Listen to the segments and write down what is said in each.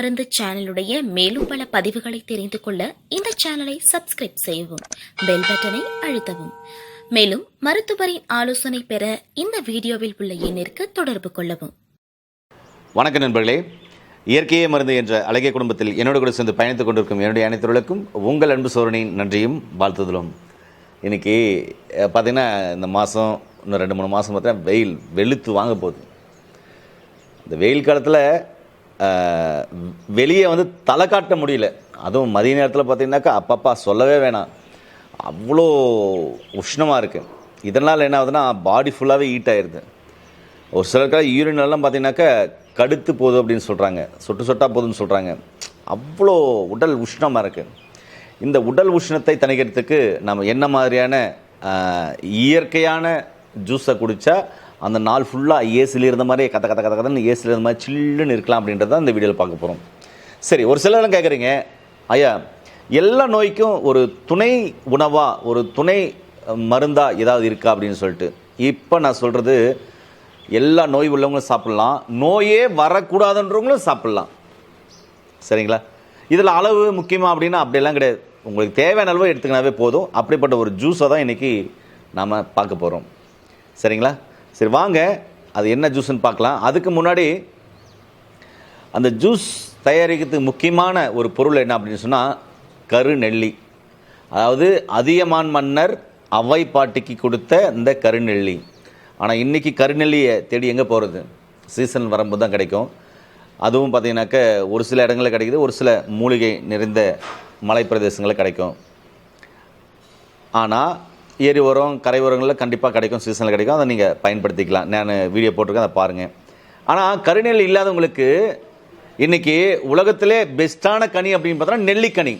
மருந்து சேனலுடைய மேலும் பல பதிவுகளை தெரிந்து கொள்ள இந்த சேனலை சப்ஸ்கிரைப் செய்யவும் பெல் பட்டனை அழுத்தவும். மேலும் மருத்துவரின் ஆலோசனை பெற இந்த வீடியோவில் உள்ள எண்ணிற்கு தொடர்பு கொள்ளவும். வணக்கம் நண்பர்களே இயற்கையே மருந்து என்ற அழகிய குடும்பத்தில் என்னோடு கூட சேர்ந்து பயணித்துக் கொண்டிருக்கும் என்னுடைய அனைத்துகளுக்கும் உங்கள் அன்பு சோழனின் நன்றியும் வாழ்த்துதலும். இன்னைக்கு பார்த்தீங்கன்னா இந்த மாதம் இன்னும் ரெண்டு மூணு மாதம் பார்த்தா வெயில் வெளுத்து வாங்க போகுது. இந்த வெயில் காலத்தில் வெளியே வந்து தலை காட்ட முடியல. அதுவும் மதிய நேரத்தில் பார்த்தீங்கன்னாக்கா அப்பப்பா சொல்லவே வேணாம். அவ்வளோ உஷ்ணமாக இருக்குது இதனால் என்ன ஆகுதுன்னா பாடி ஃபுல்லாகவே ஹீட் ஆயிடுது ஒரு சிலருக்காக யூரின் எல்லாம் பார்த்தீங்கன்னாக்கா கடுத்து போகுது அப்படின்னு சொல்கிறாங்க சொட்டு சொட்டா போகுதுன்னு சொல்கிறாங்க அவ்வளோ உடல் உஷ்ணமாக இருக்குது இந்த உடல் உஷ்ணத்தை தணிக்கிறதுக்கு நம்ம என்ன மாதிரியான இயற்கையான ஜூஸை குடித்தா அந்த நாள் ஃபுல்லாக ஏசியில் இருந்த மாதிரியே கத்த கத்த கத்த கதன்னு ஏசியில் இருந்த மாதிரி சில்லுன்னு இருக்கலாம் அப்படின்றத இந்த வீடியோவில் பார்க்க போகிறோம் சரி ஒரு சிலரும் கேட்குறீங்க ஐயா எல்லா நோய்க்கும் ஒரு துணை உணவாக ஒரு துணை மருந்தாக ஏதாவது இருக்கா அப்படின்னு சொல்லிட்டு. இப்போ நான் சொல்கிறது எல்லா நோய் உள்ளவங்களும் சாப்பிட்லாம். நோயே வரக்கூடாதுன்றவங்களும் சாப்பிட்லாம். சரிங்களா? இதில் அளவு முக்கியமாக அப்படின்னா அப்படியெல்லாம் கிடையாது. உங்களுக்கு தேவையான அளவு எடுத்துக்கினாவே போதும். அப்படிப்பட்ட ஒரு ஜூஸை தான் இன்றைக்கி நாம் பார்க்க போகிறோம் சரிங்களா? சரி வாங்க. அது என்ன ஜூஸ்ன்னு பார்க்கலாம். அதுக்கு முன்னாடி அந்த ஜூஸ் தயாரிக்கிறதுக்கு முக்கியமான ஒரு பொருள் என்ன அப்படின்னு சொன்னால் கருநெல்லி அதாவது அதியமான் மன்னர் அவை பாட்டிக்கு கொடுத்த இந்த கருநெல்லி ஆனால் இன்றைக்கி கருநெல்லியை தேடி எங்கே போகிறது சீசன் வரும்போது தான் கிடைக்கும். அதுவும் பார்த்தீங்கன்னாக்க ஒரு சில இடங்களில் கிடைக்குது ஒரு சில மூலிகை நிறைந்த மலை பிரதேசங்களில் கிடைக்கும். ஆனால் ஏரி உரம் கரை உரங்களில் கண்டிப்பாக கிடைக்கும் சீசனில் கிடைக்கும். அதை நீங்கள் பயன்படுத்திக்கலாம். நான் வீடியோ போட்டிருக்கேன் அதை பாருங்கள் ஆனால் கருநெல் இல்லாதவங்களுக்கு இன்றைக்கி உலகத்திலே பெஸ்ட்டான கனி அப்படின்னு பார்த்தோன்னா நெல்லிக்கனி.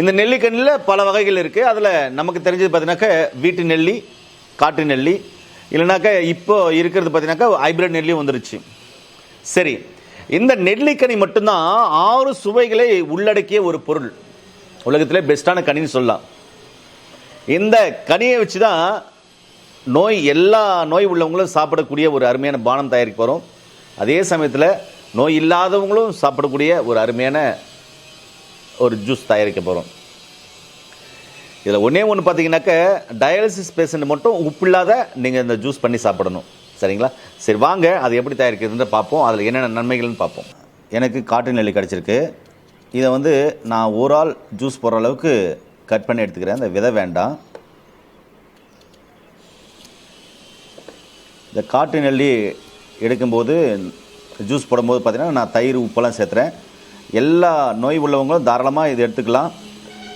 இந்த நெல்லிக்கனியில் பல வகைகள் இருக்குது அதில் நமக்கு தெரிஞ்சது பார்த்தீங்கன்னாக்கா வீட்டு நெல்லி காட்டு நெல்லி. இல்லைனாக்கா இப்போ இருக்கிறது பார்த்தீங்கன்னாக்கா ஹைப்ரிட் நெல்லியும் வந்துருச்சு. சரி இந்த நெல்லிக்கனி மட்டும்தான் ஆறு சுவைகளை உள்ளடக்கிய ஒரு பொருள். உலகத்திலே பெஸ்ட்டான கனின்னு சொல்லலாம். இந்த கனியை வச்சு தான் நோய் எல்லா நோய் உள்ளவங்களும் சாப்பிடக்கூடிய ஒரு அருமையான பானம் தயாரிக்க போகிறோம் அதே சமயத்தில் நோய் இல்லாதவங்களும் சாப்பிடக்கூடிய ஒரு அருமையான ஒரு ஜூஸ் தயாரிக்க போகிறோம் இதில் ஒன்றே ஒன்று பார்த்தீங்கன்னாக்க டயாலிசிஸ் பேஷண்ட் மட்டும் உப்பு இல்லாத நீங்கள் இந்த ஜூஸ் பண்ணி சாப்பிடணும். சரிங்களா? சரி வாங்க அது எப்படி தயாரிக்கிறதுன்னு பார்ப்போம். அதில் என்னென்ன நன்மைகள்னு பார்ப்போம். எனக்கு காட்டு நெல்லி கிடச்சிருக்கு. இதை வந்து நான் ஒரு ஆள் ஜூஸ் போடுற அளவுக்கு கட் பண்ணி எடுத்துக்கிறேன். அந்த விதை வேண்டாம். இந்த காட்டு நெல்லி எடுக்கும்போது ஜூஸ் போடும்போது பார்த்தீங்கன்னா நான் தயிர் உப்பெல்லாம் சேர்த்துறேன். எல்லா நோய் உள்ளவங்களும் தாராளமாக இது எடுத்துக்கலாம்.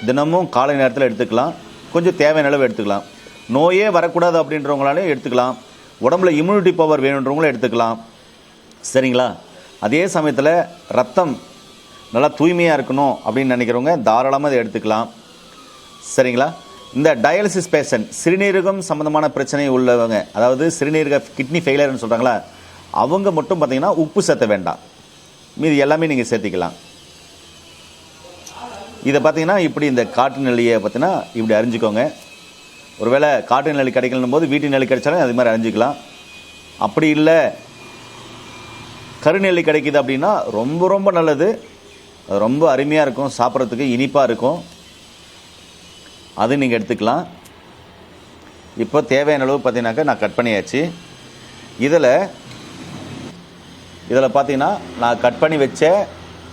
தினமும் காலை நேரத்தில் எடுத்துக்கலாம். கொஞ்சம் தேவையான அளவு எடுத்துக்கலாம். நோயே வரக்கூடாது அப்படின்றவங்களாலையும் எடுத்துக்கலாம். உடம்புல இம்யூனிட்டி பவர் வேணுன்றவங்களும் எடுத்துக்கலாம். சரிங்களா? அதே சமயத்தில் ரத்தம் நல்லா தூய்மையாக இருக்கணும் அப்படின்னு நினைக்கிறவங்க தாராளமாக இதை எடுத்துக்கலாம். சரிங்களா? இந்த டயாலிசிஸ் பேஷண்ட் சிறுநீரகம் சம்மந்தமான பிரச்சனை உள்ளவங்க அதாவது சிறுநீரக கிட்னி ஃபெயிலியர்னு சொல்கிறாங்களா அவங்க மட்டும் பார்த்தீங்கன்னா உப்பு சேர்த்த வேண்டாம். மீதி எல்லாமே நீங்கள் சேர்த்திக்கலாம். இதை பார்த்தீங்கன்னா இப்படி இந்த காட்டு நெல்லியை பார்த்தீங்கன்னா இப்படி அறிஞ்சிக்கோங்க. ஒருவேளை காட்டு நெல்லி கிடைக்கணும் போது வீட்டு நெல்லி கிடைச்சாலும் அது மாதிரி அரிஞ்சிக்கலாம் அப்படி இல்லை கருநெல்லி கிடைக்குது அப்படின்னா ரொம்ப ரொம்ப நல்லது. அது ரொம்ப அருமையாக இருக்கும் சாப்பிட்றதுக்கு இனிப்பாக இருக்கும். அது நீங்கள் எடுத்துக்கலாம். இப்போ தேவையான அளவு பார்த்தீங்கன்னாக்கா நான் கட் பண்ணியாச்சு. இதில் இதில் பார்த்தீங்கன்னா நான் கட் பண்ணி வச்ச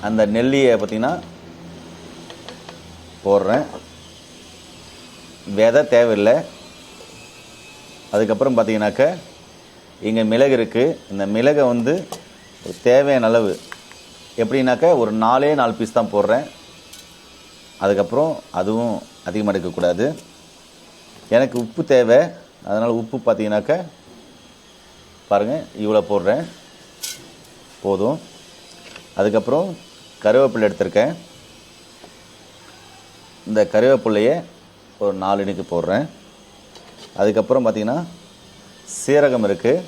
அந்த நெல்லியை பார்த்தீங்கன்னா போடுறேன். விதை தேவையில்லை. அதுக்கப்புறம் பார்த்தீங்கன்னாக்க இங்கே மிளகு இருக்குது இந்த மிளகை வந்து தேவையான அளவு. எப்படின்னாக்க ஒரு நாலே நாலு பீஸ் தான் போடுறேன். அதுக்கப்புறம் அதுவும் அதிகமாக எடுக்கக்கூடாது. எனக்கு உப்பு தேவை. அதனால் உப்பு பார்த்தீங்கன்னாக்க பாருங்கள் இவ்வளோ போடுறேன். போதும். அதுக்கப்புறம் கருவேப்பிலை எடுத்திருக்கேன். இந்த கருவேப்பிலையை ஒரு நாலு இனுக்கு போடுறேன். அதுக்கப்புறம் பார்த்தீங்கன்னா சீரகம் இருக்குது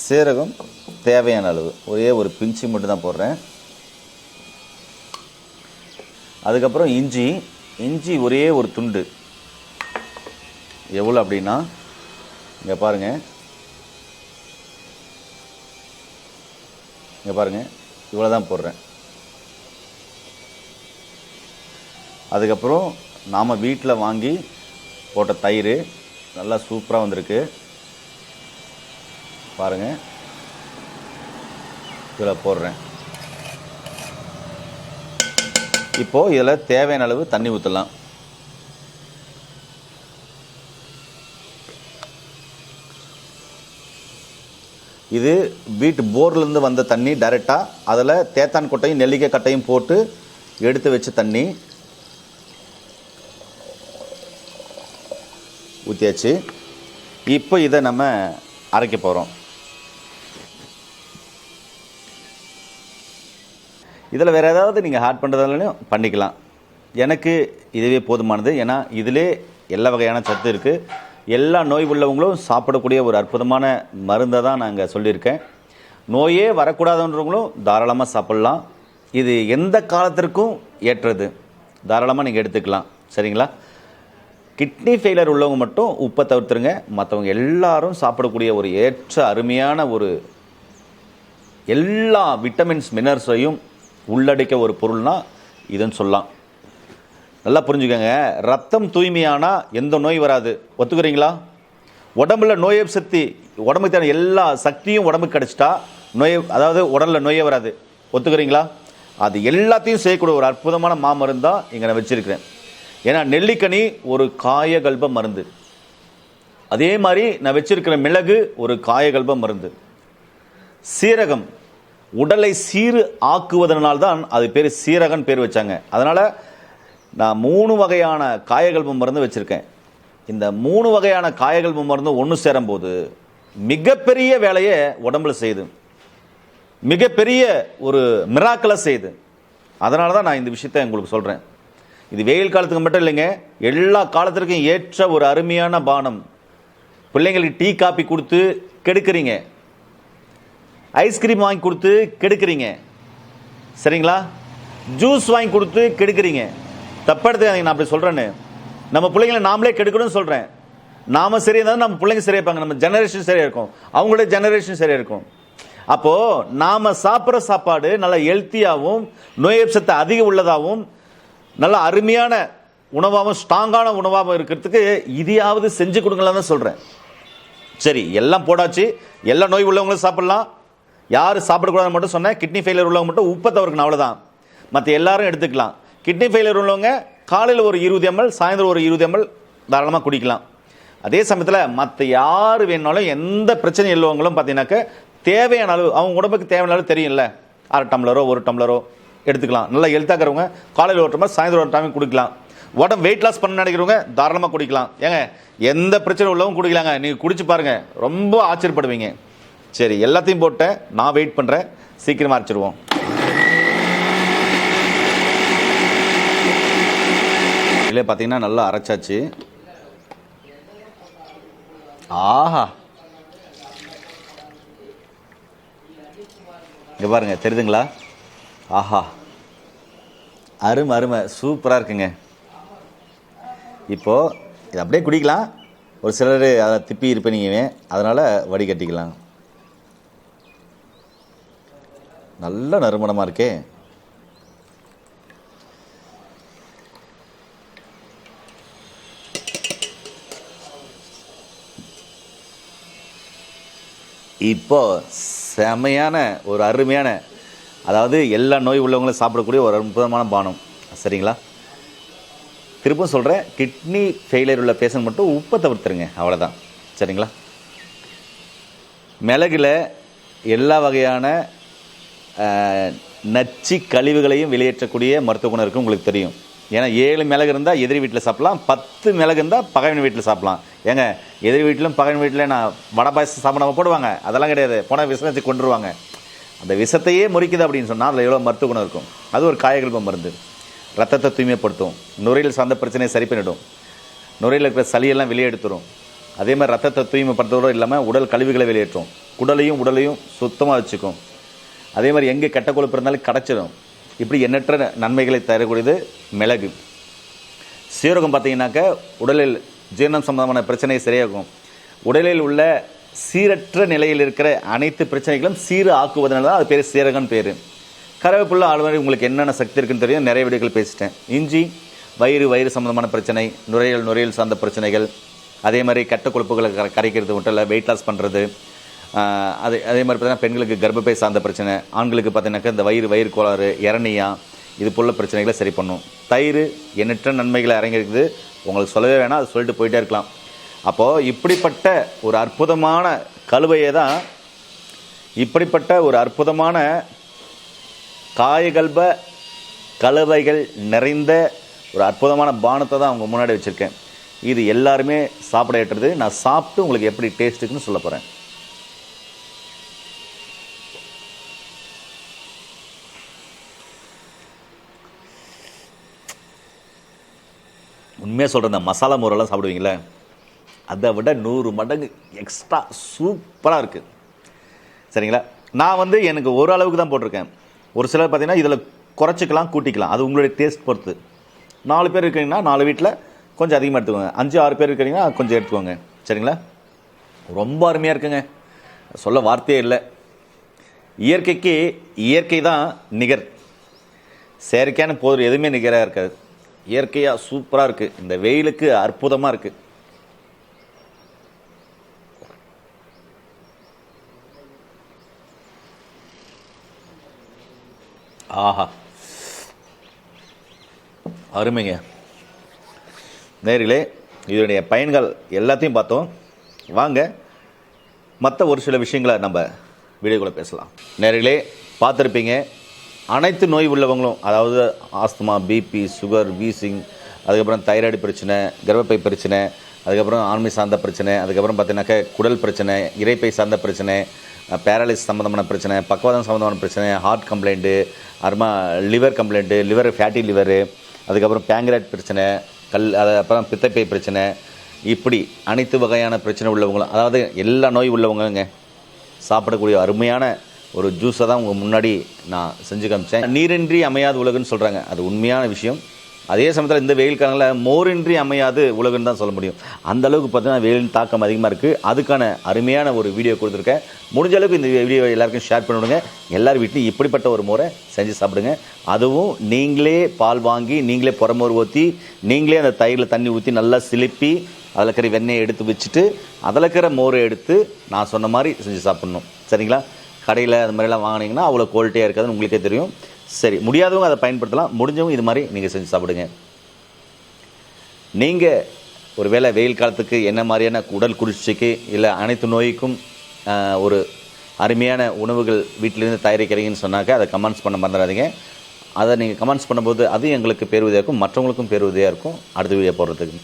சீரகம் தேவையான அளவு. ஒரே ஒரு பிஞ்சு மட்டும் தான் போடுறேன். அதுக்கப்புறம் இஞ்சி இஞ்சி ஒரே ஒரு துண்டு. எவ்வளோ அப்படின்னா இங்கே பாருங்கள் இங்கே பாருங்கள் இவ்வளோ தான் போடுறேன். அதுக்கப்புறம் நாம் வீட்டில் வாங்கி போட்ட தயிர் நல்லா சூப்பராக வந்திருக்கு. பாருங்கள் இதில் போடுறேன். இப்போது இதில் தேவையான அளவு தண்ணி ஊற்றலாம் இது வீட்டு போர்லேருந்து வந்த தண்ணி டைரெக்டாக அதில் தேத்தான் கொட்டையும் நெல்லிக்காய் கட்டையும் போட்டு எடுத்து வச்ச தண்ணி ஊற்றியாச்சு இப்போ இதை நம்ம அரைக்க போகிறோம் இதில் வேறு ஏதாவது நீங்கள் ஆட் பண்ணுறதாலையும் பண்ணிக்கலாம். எனக்கு இதுவே போதுமானது. ஏன்னா இதிலே எல்லா வகையான சத்து இருக்குது எல்லா நோய் உள்ளவங்களும் சாப்பிடக்கூடிய ஒரு அற்புதமான மருந்தை தான் நாங்கள் சொல்லியிருக்கேன். நோயே வரக்கூடாதுன்றவங்களும் தாராளமாக சாப்பிட்லாம். இது எந்த காலத்திற்கும் ஏற்றது. தாராளமாக நீங்கள் எடுத்துக்கலாம். சரிங்களா? கிட்னி ஃபெயிலியர் உள்ளவங்க மட்டும் உப்பை தவிர்த்துருங்க. மற்றவங்க எல்லாரும் சாப்பிடக்கூடிய ஒரு ஏற்ற அருமையான ஒரு எல்லா விட்டமின்ஸ் மினர்ஸையும் உள்ளடக்க ஒரு பொருள்னா இதுன்னு சொல்லலாம். நல்லா புரிஞ்சுக்கோங்க. ரத்தம் தூய்மையானா எந்த நோய் வராது. ஒத்துக்கிறீங்களா? உடம்புல நோய் சக்தி உடம்புக்கு தேவையான எல்லா சக்தியும் உடம்புக்கு கிடச்சிட்டா நோய் அதாவது உடலில் நோயே வராது. ஒத்துக்கிறீங்களா? அது எல்லாத்தையும் செய்யக்கூடிய ஒரு அற்புதமான மாமருந்து தான் இங்கே நான் வச்சுருக்கிறேன். ஏன்னா நெல்லிக்கனி ஒரு காயகல்ப மருந்து. அதே மாதிரி நான் வச்சுருக்கிற மிளகு ஒரு காயகல்ப மருந்து. சீரகம் உடலை சீறு ஆக்குவதனால்தான் அது பேர் சீரகன் பேர் வச்சாங்க. அதனால் நான் மூணு வகையான காயகல்பு மருந்து வச்சுருக்கேன். இந்த மூணு வகையான காயகல்பு மருந்து ஒன்று சேரும்போது மிகப்பெரிய வேலையை உடம்புல செய்யுது. மிகப்பெரிய ஒரு மிராக்களை செய்யுது. அதனால தான் நான் இந்த விஷயத்தை உங்களுக்கு சொல்கிறேன் இது வெயில் காலத்துக்கு மட்டும் இல்லைங்க எல்லா காலத்திற்கும் ஏற்ற ஒரு அருமையான பானம். பிள்ளைங்களுக்கு டீ காப்பி கொடுத்து கெடுக்கிறீங்க. ஐஸ்கிரீம் வாங்கி கொடுத்து கெடுக்கிறீங்க. சரிங்களா? ஜூஸ் வாங்கி கொடுத்து கெடுக்கிறீங்க. தப்படுத்து நான் அப்படி சொல்கிறேன்னு நம்ம பிள்ளைங்களை நாமளே கெடுக்கணும்னு சொல்கிறேன் நாம சரியாக இருந்தாலும் நம்ம பிள்ளைங்க சரியா இருப்பாங்க. நம்ம ஜெனரேஷன் சரியாக இருக்கும். அவங்களோட ஜெனரேஷன் சரியாக இருக்கும். அப்போது நாம் சாப்பிட்ற சாப்பாடு நல்ல ஹெல்த்தியாகவும் நோய் சத்து அதிகம் உள்ளதாகவும் நல்ல அருமையான உணவாகவும் ஸ்ட்ராங்கான உணவாகவும் இருக்கிறதுக்கு இதையாவது செஞ்சு கொடுங்களான்னு தான் சொல்கிறேன் சரி எல்லாம் போடாச்சு. எல்லா நோய் உள்ளவங்களும் சாப்பிட்லாம். யார் சாப்பிடக்கூடாதுன்னு மட்டும் சொன்னேன். கிட்னி ஃபெயிலியர் உள்ளவங்க மட்டும் உப்பை தவிர்க்கணும் அவ்வளோதான் மற்ற எல்லாரும் எடுத்துக்கலாம். கிட்னி ஃபெயிலியர் உள்ளவங்க காலையில் ஒரு இருபது எம்எல் சாயந்தரம் ஒரு இருபது எம்எல் தாராளமாக குடிக்கலாம். அதே சமயத்தில் மற்ற யார் வேணாலும் எந்த பிரச்சனை உள்ளவங்களும் பார்த்தீங்கன்னாக்க தேவையான அளவு அவங்க உடம்புக்கு தேவையான அளவு தெரியும்ல. அரை டம்ளரோ ஒரு டம்ளரோ எடுத்துக்கலாம். நல்லா எழுத்தாக்கிறவங்க காலையில் ஒரு டம்ளர் சாயந்தரம் ஒரு டைம் குடிக்கலாம். உடம்பு வெயிட் லாஸ் பண்ண நினைக்கிறவங்க தாராளமாக குடிக்கலாம். ஏங்க எந்த பிரச்சனை உள்ளவங்க குடிக்கலாங்க. நீங்கள் குடிச்சு பாருங்கள் ரொம்ப ஆச்சரியப்படுவீங்க. சரி எல்லாத்தையும் போட்டேன். நான் வெயிட் பண்ணுறேன் சீக்கிரமாக அரைச்சிடுவோம். இல்லை பார்த்தீங்கன்னா நல்லா அரைச்சாச்சு. ஆஹா. இங்கே பாருங்க தெரியுதுங்களா? ஆஹா. அருமை அருமை. சூப்பராக இருக்குங்க. இப்போது இது அப்படியே குடிக்கலாம். ஒரு சிலர் அதை திப்பி இருப்பீங்க. அதனால் வடிகட்டிக்கலாம். நல்ல நறுமணமாக இருக்கே. இப்போ செமையான ஒரு அருமையான அதாவது எல்லா நோய் உள்ளவங்களும் சாப்பிடக்கூடிய ஒரு அற்புதமான பானம். சரிங்களா? திரும்பவும் சொல்கிறேன் கிட்னி ஃபெயிலியர் உள்ள பேஷண்ட் மட்டும் உப்பை தவிர்த்துருங்க அவ்வளோதான் சரிங்களா? மிளகில் எல்லா வகையான நச்சு கழிவுகளையும் வெளியேற்றக்கூடிய மருத்துவ குணம் இருக்குது உங்களுக்கு தெரியும். ஏன்னா ஏழு மிளகு இருந்தால் எதிரி வீட்டில் சாப்பிடலாம் பத்து மிளகு இருந்தால் பகைவன் வீட்டில் சாப்பிடலாம். ஏங்க எதிரி வீட்டிலும் பகைவன் வீட்டில் நான் வடை பாயசம் சாப்பிடாம போடுவாங்க. அதெல்லாம் கிடையாது. போனால் விஷத்தை கொண்டுருவாங்க அந்த விஷத்தையே முறிக்குது அப்படின்னு சொன்னால் அதில் எவ்வளோ மருத்துவ குணம் இருக்கும்? அது ஒரு காயகல்ப மருந்து. ரத்தத்தை தூய்மைப்படுத்தும். நுரையில் சார்ந்த பிரச்சனையை சரி பண்ணிடும். நுரையில் இருக்கிற சளியெல்லாம் வெளியெடுத்துடும் அதே மாதிரி ரத்தத்தை தூய்மைப்படுத்துவதோடு இல்லாமல் உடல் கழிவுகளை வெளியேற்றும். குடலையும் உடலையும் சுத்தமாக வச்சுக்கும். அதே மாதிரி எங்கே கெட்ட கொழுப்பு இருந்தாலும் கிடச்சிடும் இப்படி எண்ணற்ற நன்மைகளை தரக்கூடியது மிளகு. சீரகம் பார்த்தீங்கன்னாக்க உடலில் ஜீரணம் சம்பந்தமான பிரச்சனை சரியாகும் உடலில் உள்ள சீரற்ற நிலையில் இருக்கிற அனைத்து பிரச்சனைகளும் சீர ஆக்குவதனால தான் அது பேர் சீரகன் பேர். கருவேப்பிலை ஆளுநர் உங்களுக்கு என்னென்ன சக்தி இருக்குன்னு தெரியும். நிறைய வீடியோக்கள் பேசிட்டேன். இஞ்சி வயிறு வயிறு சம்மந்தமான பிரச்சனை நுரையீரல் நுரையீரல் சார்ந்த பிரச்சனைகள் அதே மாதிரி கெட்ட கொழுப்புகளை கரைக்கிறது மட்டும் இல்லை வெயிட் லாஸ் பண்ணுறது அதே அதே மாதிரி பார்த்தீங்கன்னா பெண்களுக்கு கர்ப்பப்பை சார்ந்த பிரச்சனை ஆண்களுக்கு பார்த்தீங்கன்னாக்கா இந்த வயிறு வயிறு கோளாறு இறநியா இது போல பிரச்சனைகளை சரி பண்ணும். தயிர் எண்ணற்ற நன்மைகளை இறங்கியிருக்குது உங்களுக்கு சொல்லவே வேணாம் அது சொல்லிட்டு போயிட்டே இருக்கலாம். அப்போது இப்படிப்பட்ட ஒரு அற்புதமான கழுவையை தான் இப்படிப்பட்ட ஒரு அற்புதமான காயகல்ப கலவைகள் நிறைந்த ஒரு அற்புதமான பானத்தை தான் அவங்க முன்னாடி வச்சுருக்கேன். இது எல்லாருமே சாப்பிட ஏற்றது. நான் சாப்பிட்டு உங்களுக்கு எப்படி டேஸ்ட்டுக்குன்னு சொல்ல போகிறேன் உண்மையாக சொல்கிறேன் இந்த மசாலா மோரெல்லாம் சாப்பிடுவீங்களே அதை விட நூறு மடங்கு எக்ஸ்ட்ரா சூப்பராக இருக்குது சரிங்களா? நான் வந்து எனக்கு ஒரு அளவுக்கு தான் போட்டிருக்கேன். ஒரு சிலர் பார்த்தீங்கன்னா இதில் குறைச்சிக்கலாம் கூட்டிக்கலாம். அது உங்களுடைய டேஸ்ட் பொறுத்து. நாலு பேர் இருக்கீங்கன்னா நாலு வீட்டில் கொஞ்சம் அதிகமாக எடுத்துக்கோங்க. அஞ்சு ஆறு பேர் இருக்கிறீங்கன்னா கொஞ்சம் எடுத்துக்கோங்க. சரிங்களா? ரொம்ப அருமையாக இருக்குங்க. சொல்ல வார்த்தையே இல்லை. இயற்கைக்கு இயற்கை தான் நிகர். செயற்கையான போர் எதுவுமே நிகராக இருக்காது. இயற்கையாக சூப்பராக இருக்குது இந்த வெயிலுக்கு அற்புதமாக இருக்குது ஆஹா. அருமைங்க. நேரிலே இதனுடைய பயன்கள் எல்லாத்தையும் பார்த்தோம். வாங்க மற்ற ஒரு சில விஷயங்களை நம்ம வீடியோக்குள்ளே பேசலாம். நேரிலே பார்த்துருப்பீங்க அனைத்து நோய் உள்ளவங்களும் அதாவது ஆஸ்துமா பிபி சுகர் வீசிங் அதுக்கப்புறம் தைராய்டு பிரச்சனை கர்ப்பப்பை பிரச்சனை அதுக்கப்புறம் ஆண்மை சார்ந்த பிரச்சனை அதுக்கப்புறம் பார்த்தீங்கன்னாக்க குடல் பிரச்சனை இறைப்பை சார்ந்த பிரச்சனை பேரலிஸ் சம்மந்தமான பிரச்சனை பக்கவாதம் சம்மந்தமான பிரச்சனை ஹார்ட் கம்ப்ளைண்ட்டு அப்புறமா liver complaint liver fatty liver அதுக்கப்புறம் பேங்க்ரேட் பிரச்சனை கல் அது அப்புறம் பித்தப்பை பிரச்சனை இப்படி அனைத்து வகையான பிரச்சனை உள்ளவங்களும் அதாவது எல்லா நோய் உள்ளவங்கங்க சாப்பிடக்கூடிய அருமையான ஒரு ஜூஸை தான் உங்கள் முன்னாடி நான் செஞ்சு காமிச்சேன். நீரின்றி அமையாத உலகுன்னு சொல்கிறாங்க அது உண்மையான விஷயம். அதே சமயத்தில் இந்த வெயில் காலங்களில் மோரின்றி அமையாது உலகுன்னு தான் சொல்ல முடியும். அந்த அளவுக்கு பார்த்தீங்கன்னா வெயிலின் தாக்கம் அதிகமாக இருக்குது அதுக்கான அருமையான ஒரு வீடியோ கொடுத்துருக்கேன். முடிஞ்ச அளவுக்கு இந்த வீடியோ எல்லாருக்கும் ஷேர் பண்ணிவிடுங்க. எல்லார் வீட்லையும் இப்படிப்பட்ட ஒரு முறை செஞ்சு சாப்பிடுங்க. அதுவும் நீங்களே பால் வாங்கி நீங்களே புறமோர் ஊற்றி நீங்களே அந்த தயிரில் தண்ணி ஊற்றி நல்லா சிலுப்பி அதில் இருக்கிற வெண்ணெயை எடுத்து வச்சுட்டு அதில் இருக்கிற மோரை எடுத்து நான் சொன்ன மாதிரி செஞ்சு சாப்பிட்ணும். சரிங்களா? கடையில் அது மாதிரிலாம் வாங்கினீங்கன்னா அவ்வளோ குவாலிட்டியாக இருக்காதுன்னு உங்களுக்கே தெரியும். சரி முடியாதவங்க அதை பயன்படுத்தலாம். முடிஞ்சவங்க இது மாதிரி நீங்கள் செஞ்சு சாப்பிடுங்க. நீங்கள் ஒருவேளை வெயில் காலத்துக்கு என்ன மாதிரியான உடல் குளிர்ச்சிக்கு இல்லை அனைத்து நோய்க்கும் ஒரு அருமையான உணவுகள் வீட்டிலேருந்து தயாரிக்கிறீங்கன்னு சொன்னாக்க அதை கமெண்ட்ஸ் பண்ண மறந்துடாதீங்க. அதை நீங்கள் கமெண்ட்ஸ் பண்ணும்போது அது எங்களுக்கு பேருவதியாக இருக்கும். மற்றவங்களுக்கும் பேருவதியாக இருக்கும். அடுத்த வீடியோ போடுறதுக்கு.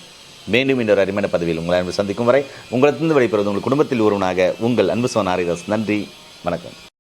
மீண்டும் இன்னொரு அருமையான பதவியில் உங்களை அன்பு சந்திக்கும் வரை உங்களிடத்திலிருந்து விடைபெறுவது உங்கள் குடும்பத்தில் ஒருவனாக உங்கள் அன்பு சோன் ஆரிதாஸ் நன்றி. வணக்கம்.